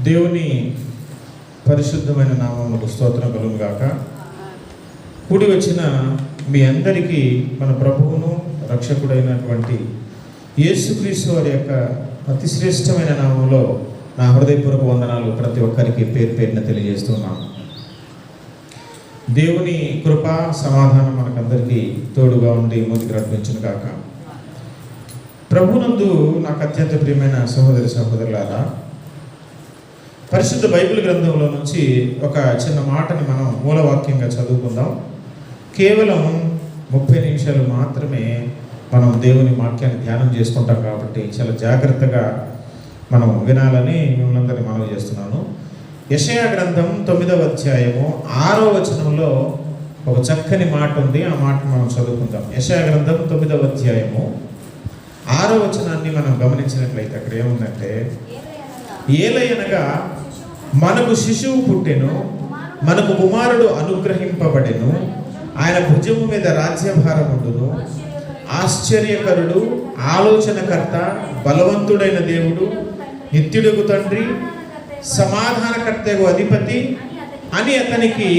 దేవుని పరిశుద్ధమైన నామములకు స్తోత్రం కలుగు గాక కూడి వచ్చిన మీ అందరికీ మన ప్రభువును రక్షకుడైనటువంటి యేసుక్రీస్తు వారి యొక్క అతి శ్రేష్టమైన నామంలో నా హృదయపూర్వక వందనాలు ప్రతి ఒక్కరికి పేరు పేరున తెలియజేస్తున్నాను దేవుని కృప సమాధానం మనకందరికీ తోడుగా ఉండి ముందుకు నడిపించును కాక ప్రభునందు నాకు అత్యంత ప్రియమైన సహోదరి సహోదరులారా పరిశుద్ధ బైబిల్ గ్రంథంలో నుంచి ఒక చిన్న మాటని మనం మూలవాక్యంగా చదువుకుందాం. కేవలం ముప్పై నిమిషాలు మాత్రమే మనం దేవుని వాక్యాన్ని ధ్యానం చేసుకుంటాం కాబట్టి చాలా జాగ్రత్తగా మనం వినాలని మిమ్మల్ని మనవి చేస్తున్నాను. యషయా గ్రంథం తొమ్మిదవ అధ్యాయము ఆరో వచనంలో ఒక చక్కని మాట ఉంది. ఆ మాట మనం చదువుకుందాం. యషయా గ్రంథం తొమ్మిదవ అధ్యాయము ఆరో వచనాన్ని మనం గమనించినట్లయితే అక్కడ ఏముందంటే ఏలయనగా మనకు శిశువు పుట్టెను మనకు కుమారుడు అనుగ్రహింపబడెను ఆయన భుజము మీద రాజ్యభారం ఉండును. ఆశ్చర్యకరుడు ఆలోచనకర్త బలవంతుడైన దేవుడు నిత్యుడుగు తండ్రి సమాధానకర్తకు అధిపతి అని అతనికి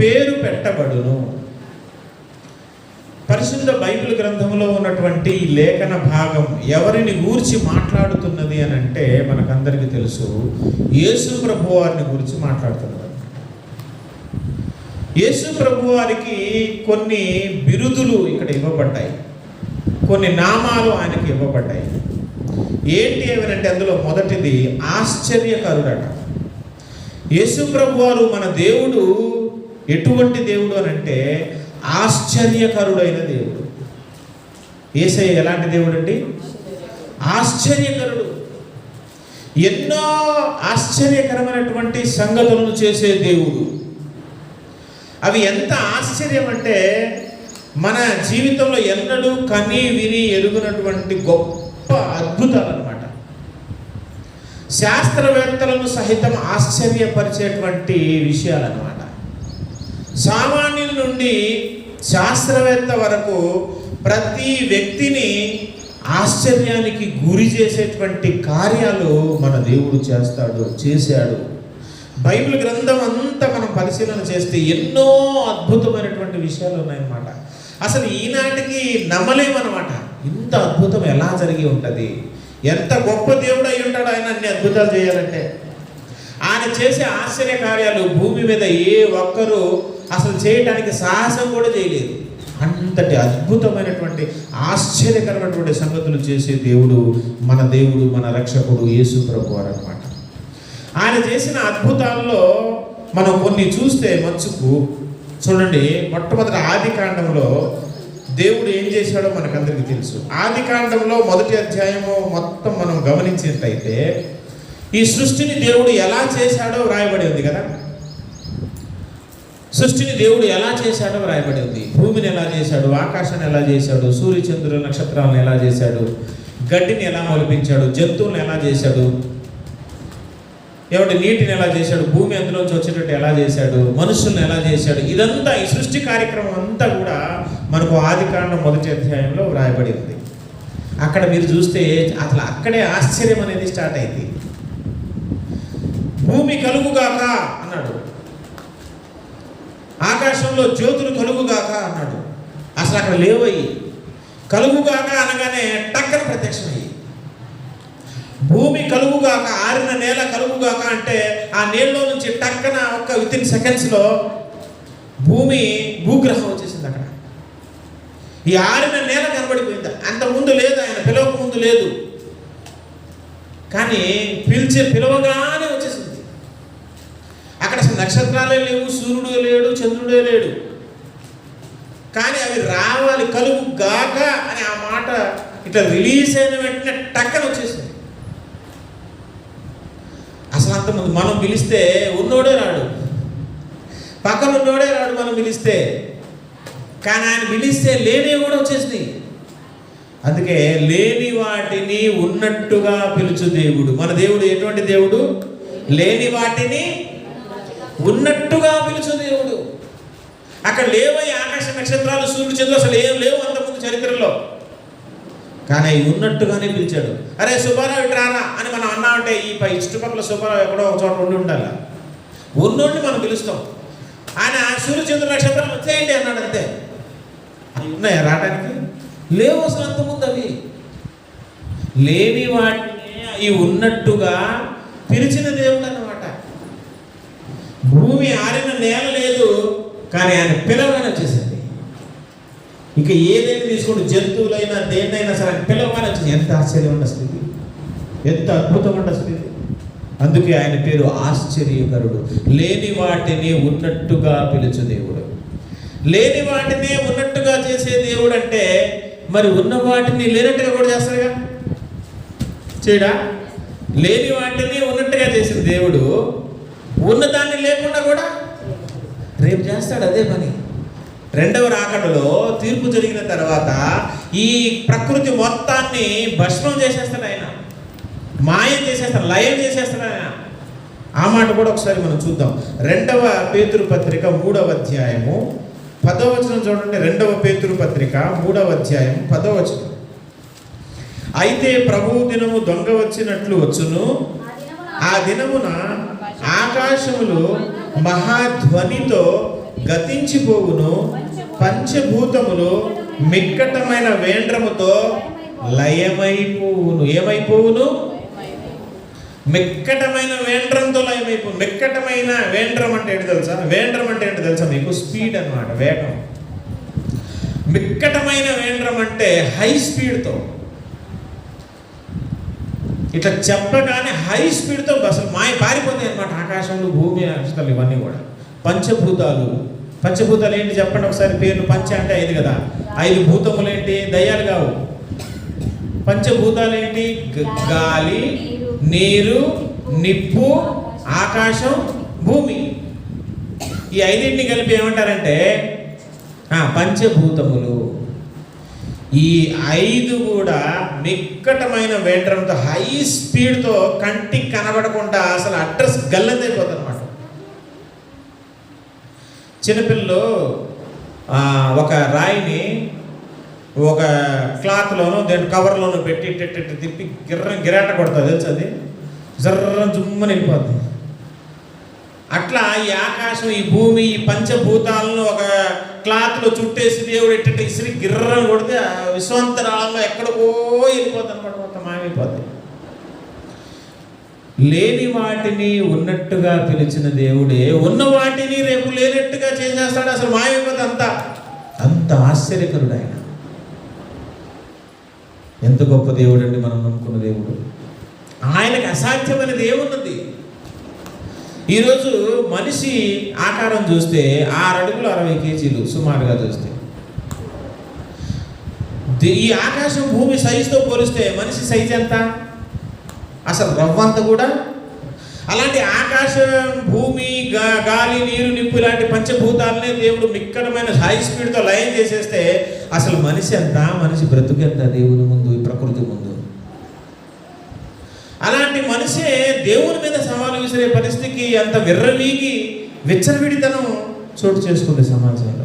పేరు పెట్టబడును. పరిశుద్ధ బైబిల్ గ్రంథంలో ఉన్నటువంటి ఈ లేఖన భాగం ఎవరిని గూర్చి మాట్లాడుతున్నది అని అంటే మనకందరికీ తెలుసు యేసు ప్రభు వారిని గురించి మాట్లాడుతున్నారు యేసు ప్రభు వారికి కొన్ని బిరుదులు ఇక్కడ ఇవ్వబడ్డాయి. కొన్ని నామాలు ఆయనకి ఇవ్వబడ్డాయి. ఏంటి ఏమనంటే అందులో మొదటిది ఆశ్చర్యకరుడట. యేసు ప్రభు వారు మన దేవుడు ఎటువంటి దేవుడు అని అంటే ఆశ్చర్యకరుడైన దేవుడు. ఏసయ్య ఎలాంటి దేవుడు అండి ఆశ్చర్యకరుడు. ఎన్నో ఆశ్చర్యకరమైనటువంటి సంగతులను చేసే దేవుడు. అవి ఎంత ఆశ్చర్యం అంటే మన జీవితంలో ఎన్నడూ కని విని ఎరుగునటువంటి గొప్ప అద్భుతాలు అనమాట శాస్త్రవేత్తలను సహితం ఆశ్చర్యపరిచేటువంటి విషయాలన్నమాట. సామాన్యుల నుండి శాస్త్రవేత్త వరకు ప్రతి వ్యక్తిని ఆశ్చర్యానికి గురి చేసేటువంటి కార్యాలు మన దేవుడు చేస్తాడు చేశాడు. బైబిల్ గ్రంథం అంతా మనం పరిశీలన చేస్తే ఎన్నో అద్భుతమైనటువంటి విషయాలు ఉన్నాయన్నమాట. అసలు ఈనాటికి నమ్మలేమన్నమాట. ఇంత అద్భుతం ఎలా జరిగి ఉంటుంది? ఎంత గొప్ప దేవుడు అయి ఉంటాడు ఆయన అన్ని అద్భుతాలు చేయాలంటే. ఆయన చేసే ఆశ్చర్య కార్యాలు భూమి మీద ఏ ఒక్కరూ అసలు చేయటానికి సాహసం కూడా చేయలేదు. అంతటి అద్భుతమైనటువంటి ఆశ్చర్యకరమైనటువంటి సంగతులు చేసే దేవుడు మన దేవుడు మన రక్షకుడు యేసు ప్రభు అనమాట ఆయన చేసిన అద్భుతాల్లో మనం కొన్ని చూస్తే మంచుకు చూడండి మొట్టమొదటి ఆది కాండంలో దేవుడు ఏం చేశాడో మనకందరికీ తెలుసు. ఆది కాండంలో మొదటి అధ్యాయము మొత్తం మనం గమనించినట్లయితే ఈ సృష్టిని దేవుడు ఎలా చేశాడో వ్రాయబడి ఉంది కదా. సృష్టిని దేవుడు ఎలా చేశాడో వ్రాయబడి ఉంది. భూమిని ఎలా చేశాడు? ఆకాశాన్ని ఎలా చేశాడు? సూర్యచంద్రుల నక్షత్రాలను ఎలా చేశాడు? గడ్డిని ఎలా మొలిపించాడు? జంతువులను ఎలా చేశాడు? ఏమంటే నీటిని ఎలా చేశాడు? భూమి అందులోంచి వచ్చేటట్టు ఎలా చేశాడు? మనుషుల్ని ఎలా చేశాడు? ఇదంతా ఈ సృష్టి కార్యక్రమం అంతా కూడా మనకు ఆది కాండం మొదటి అధ్యాయంలో వ్రాయబడి ఉంది. అక్కడ మీరు చూస్తే అసలు అక్కడే ఆశ్చర్యం అనేది స్టార్ట్ అయింది. భూమి కలుగుగాక అన్నాడు. ఆకాశంలో జ్యోతులు కలుగుగాక అన్నాడు. అసలు అక్కడ లేవయ్యి. కలుగుగాక అనగానే టక్కన ప్రత్యక్షమయ్యి. భూమి కలుగుగాక ఆరిన నేల కలుగుగాక అంటే ఆ నేలలో నుంచి టక్కన ఒక్క విత్ ఇన్ సెకండ్స్లో భూమి భూగ్రహం వచ్చేసింది అక్కడ. ఈ ఆరిన నేల కనబడిపోయింది. అంత ముందు లేదు ఆయన పిలవక ముందు లేదు. కానీ పిలిచే పిలవగానే అసలు నక్షత్రాలే లేవు సూర్యుడు లేడు చంద్రుడే లేడు. కానీ అవి రావాలి కలుగు గాక అని ఆ మాట ఇట్లా రిలీజ్ అయిన వెంటనే టక్కన వచ్చేసింది. అసలు అంతమంది మనం పిలిస్తే ఉన్నోడే రాడు. పక్కన ఉన్నోడే రాడు మనం పిలిస్తే. కానీ ఆయన పిలిస్తే లేని కూడా వచ్చేసినాయి. అందుకే లేని వాటిని ఉన్నట్టుగా పిలుచు దేవుడు. మన దేవుడు ఎటువంటి దేవుడు? లేని వాటిని ఉన్నట్టుగా పిలుచు దేవుడు. అక్కడ లేవై ఆకాశ నక్షత్రాలు సూర్యుడు చంద్రుడు అసలు ఏం లేవు అంతకుముందు చరిత్రలో. కానీ అవి ఉన్నట్టుగానే పిలిచాడు. అరే సుబ్బారావు ఇటు రారా అని మనం అన్నామంటే ఈ పై చుట్టుపక్కల సుబ్బారావు ఎక్కడో ఒక చోట ఉండి ఉండాలి. ఉన్నోడిని మనం పిలుస్తాం. ఆయన సూర్యచంద్ర నక్షత్రాలు వచ్చేయండి అన్నాడు అంతే. అవి ఉన్నాయా రావడానికి? లేవు అసలు అంతకుముందు అవి. లేని వాటిని అవి ఉన్నట్టుగా పిలిచిన దేవుడు అన్నమాట భూమి ఆరిన నేల లేదు కానీ ఆయన పిలవగానే వచ్చేసింది ఇక ఏదైనా తీసుకోండి జంతువులైనా దేన్నైనా సరే ఆయన పిలవగానే వచ్చింది ఎంత ఆశ్చర్యం ఉండ స్థితి. ఎంత అద్భుతమైన స్థితి. అందుకే ఆయన పేరు ఆశ్చర్యకరుడు. లేని వాటిని ఉన్నట్టుగా పిలుచు దేవుడు. లేని వాటిని ఉన్నట్టుగా చేసే దేవుడు అంటే మరి ఉన్న వాటిని లేనట్టుగా కూడా చేస్తాడుగా? చేయడా? లేని వాటిని ఉన్నట్టుగా చేసిన దేవుడు ఉన్నదాన్ని లేకుండా కూడా రేపు చేస్తాడు అదే పని. రెండవ రాకడలో తీర్పు జరిగిన తర్వాత ఈ ప్రకృతి మొత్తాన్ని భస్మం చేసేస్తాడు ఆయన. మాయం చేసేస్తాడు లయం చేసేస్తాడు ఆయన. ఆ మాట కూడా ఒకసారి మనం చూద్దాం. రెండవ పేతురు పత్రిక మూడవ అధ్యాయము. పదవ వచనం చూడండి. రెండవ పేతురు పత్రిక మూడవ అధ్యాయం పదవ వచనం. అయితే ప్రభు దినము దొంగ వచ్చినట్లు వచ్చును. ఆ దినమున ఆకాశములు మహాధ్వనితో గతించిపోవును. పంచభూతములు మిక్కటమైన వేండ్రముతో లయమైపోవును. ఏమైపోవును? మిక్కటమైన వేండ్రంతో లయమైపో మిక్కటమైన వేండ్రం అంటే ఏంటి తెలుసా? వేండ్రం అంటే ఏంటి తెలుసా మీకు? స్పీడ్ అన్నమాట వేగం. మిక్కటమైన వేండ్రం అంటే హై స్పీడ్తో. ఇట్లా చెప్పగానే హై స్పీడ్తో అసలు మాయ పారిపోతాయి అనమాట ఆకాశంలో భూమి అసలు ఇవన్నీ కూడా. పంచభూతాలు. పంచభూతాలు ఏంటి చెప్పండి ఒకసారి? పేర్లు పంచ అంటే ఐదు కదా. ఐదు భూతములు ఏంటి? దయ్యాలు కావు. పంచభూతాలు ఏంటి? గాలి నీరు నిప్పు ఆకాశం భూమి. ఈ ఐదింటిని కలిపి ఏమంటారంటే పంచభూతములు. ఈ ఐదు కూడా నిక్కటమైన వేండ్రంతో హై స్పీడ్తో కంటికి కనబడకుండా అసలు అడ్రస్ గల్లదైపోతుంది అనమాట చిన్నపిల్లలు ఒక రాయిని ఒక క్లాత్లోనూ దాని కవర్లోనూ పెట్టి ఇట్టి తిప్పి గిర్ర గిరాట కొడుతుంది తెలుసు అది? జర్రం జుమ్మని వెళ్ళిపోతుంది అట్లా ఈ ఆకాశం ఈ భూమి ఈ పంచభూతాలను ఒక క్లాత్లో చుట్టేసి దేవుడు ఎట్టి ఇసిరి గిర్రం కొడితే ఆ ఎక్కడికో వెళ్ళిపోతుంది అనమాట మొత్తం మాయమైపోతుంది లేని వాటిని ఉన్నట్టుగా పిలిచిన దేవుడే ఉన్న వాటిని రేపు లేనట్టుగా చేసేస్తాడు అసలు మాయమైపోతుంది అంత. అంత ఆశ్చర్యకరుడు ఆయన ఎంత గొప్ప దేవుడు అండి మనం నమ్ముకున్న దేవుడు. ఆయనకి అసాధ్యమైనది ఏమున్నది ఈరోజు మనిషి ఆకారం చూస్తే ఆరు అడుగులు అరవై కేజీలు సుమారుగా చూస్తే. ఈ ఆకాశం భూమి సైజుతో పోలిస్తే మనిషి సైజ్ ఎంత? అసలు రవ్వంత కూడా? అలాంటి ఆకాశం భూమి గా- గాలి నీరు నిప్పు ఇలాంటి పంచభూతాలనే దేవుడు మిక్కడమైన హై స్పీడ్తో లయం చేసేస్తే అసలు మనిషి ఎంత? మనిషి బ్రతుకెంత దేవుని ముందు ఈ ప్రకృతి ముందు. అలాంటి మనిషే దేవుని మీద సవాలు విసిరే పరిస్థితికి అంత విర్రవీగి విచ్చలవిడితనం చోటు చేసుకుంది సమాజంలో.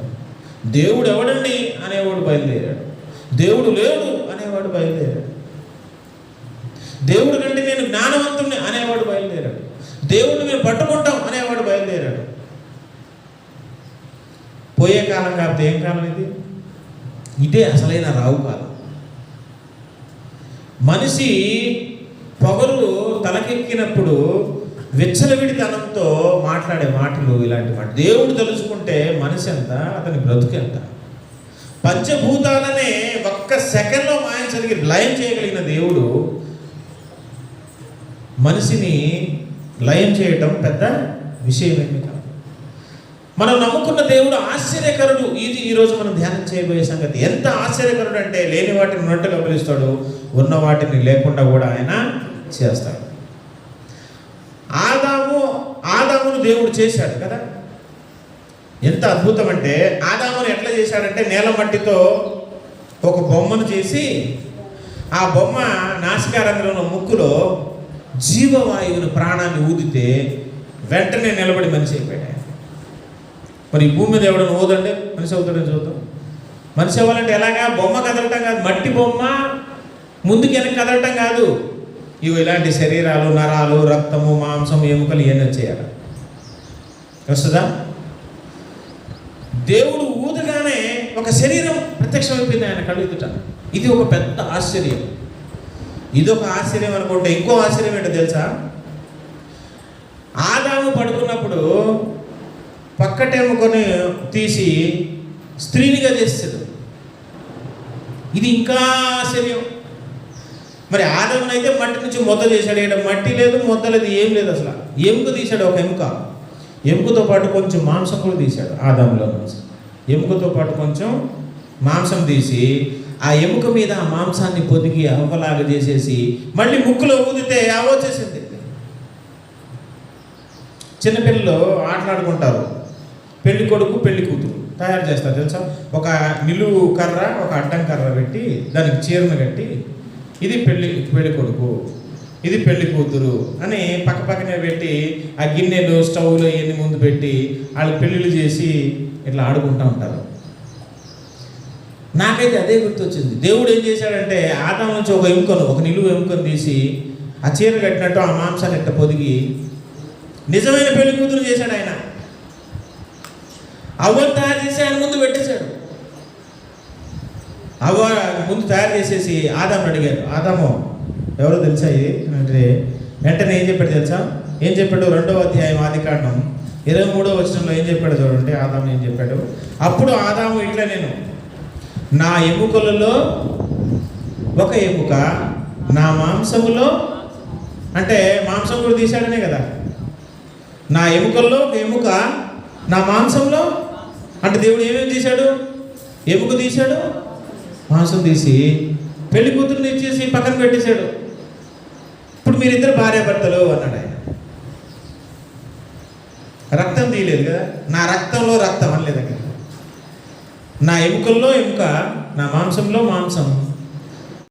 దేవుడు ఎవడండి అనేవాడు బయలుదేరాడు. దేవుడు లేడు అనేవాడు బయలుదేరాడు. దేవుడు కంటే నేను జ్ఞానవంతుణ్ణి అనేవాడు బయలుదేరాడు. దేవుడిని మేము పట్టుకుంటాం అనేవాడు బయలుదేరాడు. పోయే కాలం కాకపోతే ఏం కాలం ఇది? ఇదే అసలైన రావు కాలం. మనిషి పొగరు తలకెక్కినప్పుడు విచ్చలవిడితనంతో మాట్లాడే మాటలు ఇలాంటి మాట దేవుడు తలుచుకుంటే మనిషి ఎంత అతని బ్రతుకెంత పంచభూతాలనే ఒక్క సెకండ్లో మాయించగలిగి లయం చేయగలిగిన దేవుడు మనిషిని లయం చేయటం పెద్ద విషయమేమి కాదు. మనం నమ్ముకున్న దేవుడు ఆశ్చర్యకరుడు. ఇది ఈరోజు మనం ధ్యానం చేయబోయే సంగతి. ఎంత ఆశ్చర్యకరుడు అంటే లేని వాటిని ఉన్నట్టుగా పిలుస్తాడు ఉన్న వాటిని లేకుండా కూడా ఆయన చేస్తాడు. ఆదాము ఆదామును దేవుడు చేశాడు కదా? ఎంత అద్భుతం అంటే ఆదామును ఎట్లా చేశాడంటే నేల మట్టితో ఒక బొమ్మను చేసి ఆ బొమ్మ నాసికారంధ్రంలో ముక్కులో జీవవాయువుని ప్రాణాన్ని ఊదితే వెంటనే నిలబడి మనిషి అయిపోయాడు మరి ఈ భూమి మీద ఎవడని ఊదండి మనిషి అవుతాడని చూద్దాం. మనిషి అవ్వాలంటే ఎలాగా? బొమ్మ కదలటం కాదు. మట్టి బొమ్మ ముందుకు వెనక్కి కదలటం కాదు. ఇవి ఇలాంటి శరీరాలు నరాలు రక్తము మాంసం ఎముకలు ఇవన్నీ వచ్చేయాలి. వస్తుందా? దేవుడు ఊదగానే ఒక శరీరం ప్రత్యక్షమైపోయింది ఆయన కలుగుతుట ఇది ఒక పెద్ద ఆశ్చర్యం. ఇది ఒక ఆశ్చర్యం అనుకుంటే ఇంకో ఆశ్చర్యం ఏంటో తెలుసా? ఆదాము పడుకున్నప్పుడు పక్కటెముకొని తీసి స్త్రీనిగా చేస్తాడు ఇది ఇంకా ఆశ్చర్యం. మరి ఆదమునైతే మట్టి నుంచి మొద్ద చేశాడు ఇక్కడ మట్టి లేదు మొద్ద లేదు ఏం లేదు అసలు. ఎముక తీశాడు ఒక ఎముక. ఎముకతో పాటు కొంచెం మాంసం కూడా తీశాడు ఆదాములో నుంచి. ఎముకతో పాటు కొంచెం మాంసం తీసి ఆ ఎముక మీద ఆ మాంసాన్ని పొదిగి అవ్వలాగా చేసేసి మళ్ళీ ముక్కులో ఊదితే అవచ్చేసింది చిన్నపిల్లలు ఆటలాడుకుంటారు. పెళ్ళి కొడుకు పెళ్ళి కూతురు తయారు చేస్తారు తెలుసా? ఒక నిలువు కర్ర ఒక అడ్డం కర్ర పెట్టి దానికి చీరను కట్టి ఇది పెళ్ళి పెళ్ళి కొడుకు ఇది పెళ్ళి కూతురు అని పక్క పక్కనే పెట్టి ఆ గిన్నెలు స్టవ్లు ఇవన్నీ ముందు పెట్టి వాళ్ళు పెళ్ళిళ్ళు చేసి ఇట్లా ఆడుకుంటూ ఉంటారు. నాకైతే అదే గుర్తొచ్చింది. దేవుడు ఏం చేశాడంటే ఆదాం నుంచి ఒక ఎముకను ఒక నిలువు ఎముకను తీసి ఆ చీర కట్టినట్టు ఆ మాంసాన్ని ఇట్ట పొదిగి నిజమైన పెళ్ళి కూతురు చేశాడు ఆయన. అవ్వను తయారు చేసి ఆయన ముందు పెట్టేశాడు. అవ్వ ముందు తయారు చేసేసి ఆదాము అడిగారు. ఆదాము ఎవరో తెలుసా ఇది? అంటే వెంటనే ఏం చెప్పాడు తెలుసా? ఏం చెప్పాడు? రెండవ అధ్యాయం ఆది కాండం ఇరవై మూడవ వచనంలో ఏం చెప్పాడు చూడండి ఆదాము ఏం చెప్పాడు? అప్పుడు ఆదాము ఇట్లా నేను నా ఎముకలలో ఒక ఎముక నా మాంసములో అంటే మాంసం కూడా తీశాడనే కదా? నా ఎముకల్లో ఒక ఎముక నా మాంసంలో అంటే దేవుడు ఏమేమి తీశాడు? ఎముక తీశాడు మాంసం తీసి పెళ్ళి కూతురుని ఇచ్చేసి పక్కన పెట్టేశాడు. ఇప్పుడు మీరిద్దరు భార్యాభర్తలు అన్నాడు ఆయన. రక్తం తీయలేదు కదా? నా రక్తంలో రక్తం అనలేదు అక్కడ. నా ఎముకల్లో ఎముక నా మాంసంలో మాంసం.